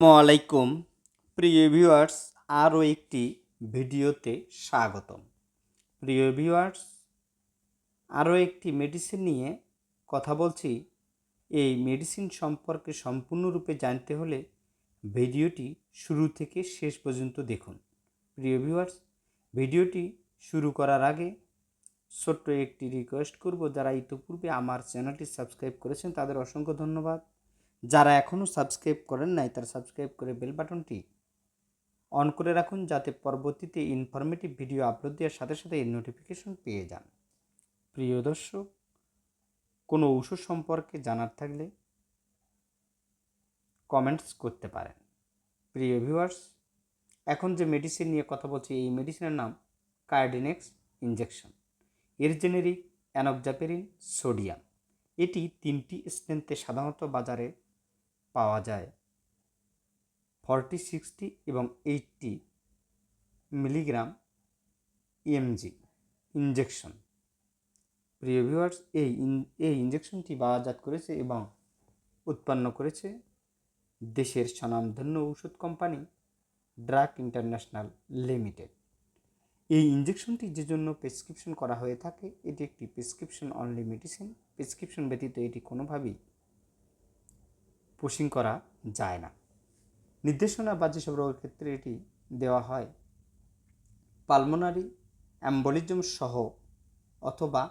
আসসালামু আলাইকুম প্রিয় ভিউয়ার্স, আরও একটি ভিডিওতে স্বাগতম। প্রিয় ভিউয়ার্স, আরও একটি মেডিসিন নিয়ে কথা বলছি। এই মেডিসিন সম্পর্কে সম্পূর্ণরূপে জানতে হলে ভিডিওটি শুরু থেকে শেষ পর্যন্ত দেখুন। প্রিয় ভিউয়ার্স, ভিডিওটি শুরু করার আগে ছোট্ট একটি রিকোয়েস্ট করব, যারা ইতিপূর্বে আমার চ্যানেলটি সাবস্ক্রাইব করেছেন, তাদের অসংখ্য ধন্যবাদ। যারা এখনও সাবস্ক্রাইব করেন নাই, তারা সাবস্ক্রাইব করে বেল বাটনটি অন করে রাখুন, যাতে পরবর্তীতে ইনফরমেটিভ ভিডিও আপলোড দেওয়ার সাথে সাথে এর নোটিফিকেশন পেয়ে যান। প্রিয় দর্শক, কোনো ওষুধ সম্পর্কে জানার থাকলে কমেন্টস করতে পারেন। প্রিয় ভিউয়ার্স এখন যে মেডিসিন নিয়ে কথা বলছি, এই মেডিসিনের নাম কার্ডিনেক্স ইঞ্জেকশন এর জেনেরিক অ্যানকজাপেরিন সোডিয়াম এটি তিনটি স্ট্রেন্থে সাধারণত বাজারে পাওয়া যায়। ফর্টি, সিক্সটি এবং eighty milligram E M G injection প্রিয় ভিউয়ার্স, এই এই ইঞ্জেকশনটি বাজাত করেছে এবং উৎপন্ন করেছে দেশের স্বনামধন্য ওষুধ কোম্পানি ড্রাগ ইন্টারন্যাশনাল লিমিটেড। এই ইঞ্জেকশনটি যে জন্য প্রেসক্রিপশন করা হয়ে থাকে, এটি একটি প্রেসক্রিপশন অনলি মেডিসিন প্রেসক্রিপশন ব্যতীত এটি কোনোভাবেই পুশিং করা যায় না। নির্দেশনা বা যেসব রোগের ক্ষেত্রে এটি দেওয়া হয় পালমোনারি অ্যাম্বলিজম সহ অথবা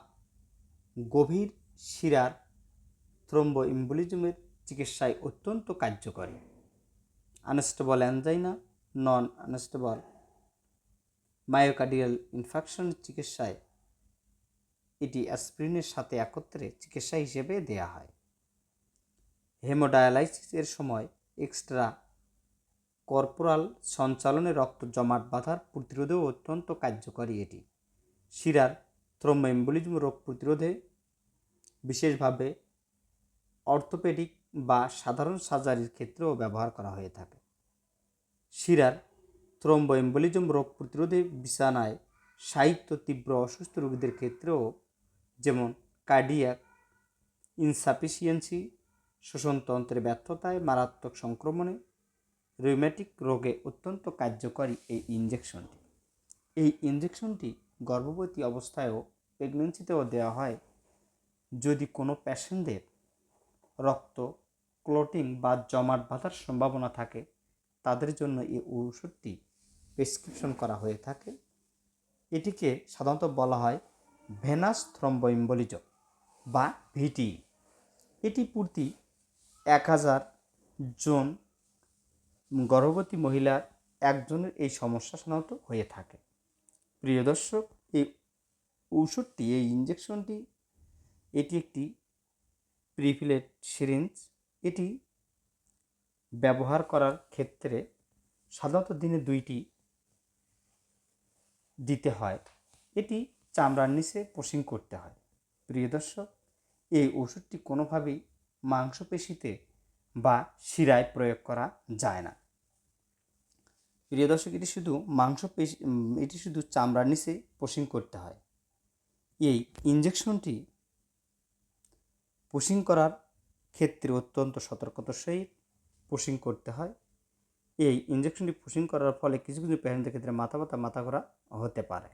গভীর শিরার থ্রম্বো ইম্বলিজমের চিকিৎসায় অত্যন্ত কার্যকরী। Unstable angina non unstable myocardial infection চিকিৎসায় এটি অ্যাসপ্রিনের সাথে একত্রে চিকিৎসা হিসেবে দেয়া হয়। হেমোডায়ালাইসিসের সময় এক্সট্রা কর্পোরাল সঞ্চালনে রক্ত জমাট বাঁধার প্রতিরোধেও অত্যন্ত কার্যকরী এটি। শিরার থ্রোম্বোএম্বলিজম রোগ প্রতিরোধে বিশেষভাবে অর্থোপেডিক বা সাধারণ সার্জারির ক্ষেত্রেও ব্যবহার করা হয়ে থাকে। শিরার থ্রোম্বোএম্বলিজম রোগ প্রতিরোধে বিছানায় সাহিত্য তীব্র অসুস্থ রোগীদের ক্ষেত্রেও যেমন কার্ডিয়াক ইনসাফিসিয়েন্সি শোষণতন্ত্রের ব্যর্থতায় মারাত্মক সংক্রমণে রিউম্যাটিক রোগে অত্যন্ত কার্যকরী এই ইঞ্জেকশনটি এই ইঞ্জেকশনটি গর্ভবতী অবস্থায়ও প্রেগনেন্সিতেও দেওয়া হয় যদি কোনো প্যাশেন্টদের রক্ত ক্লোটিং বা জমাট বাঁধার সম্ভাবনা থাকে, তাদের জন্য এই ঔষধটি প্রেসক্রিপশন করা হয়ে থাকে। এটিকে সাধারণত বলা হয় ভেনাস থ্রম্বোইম্বলিজম বা ভিটি এটি প্রতি এক হাজার জন গর্ভবতী মহিলার একজনের এই সমস্যা সাধারণত হয়ে থাকে। প্রিয় দর্শক, এই ঔষধটি, এই ইঞ্জেকশনটি এটি একটি প্রিফিলেট সিরিঞ্জ এটি ব্যবহার করার ক্ষেত্রে সাধারণত দিনে দুইটি দিতে হয়। এটি চামড়ার নিচে পোষিং করতে হয়। প্রিয় দর্শক, এই ওষুধটি কোনোভাবেই মাংসপেশিতে বা শিরায় প্রয়োগ করা যায় না। প্রিয় দর্শক, এটি শুধু মাংসপেশি এটি শুধু চামড়ার নিচে পোষিং করতে হয়। এই ইঞ্জেকশনটি পোষিং করার ক্ষেত্রে অত্যন্ত সতর্কতার সহিত পুশিং করতে হয়। এই ইঞ্জেকশনটি পুশিং করার ফলে কিছু কিছু প্যারেন্টদের ক্ষেত্রে মাথা ব্যথা, মাথা ঘোরা হতে পারে।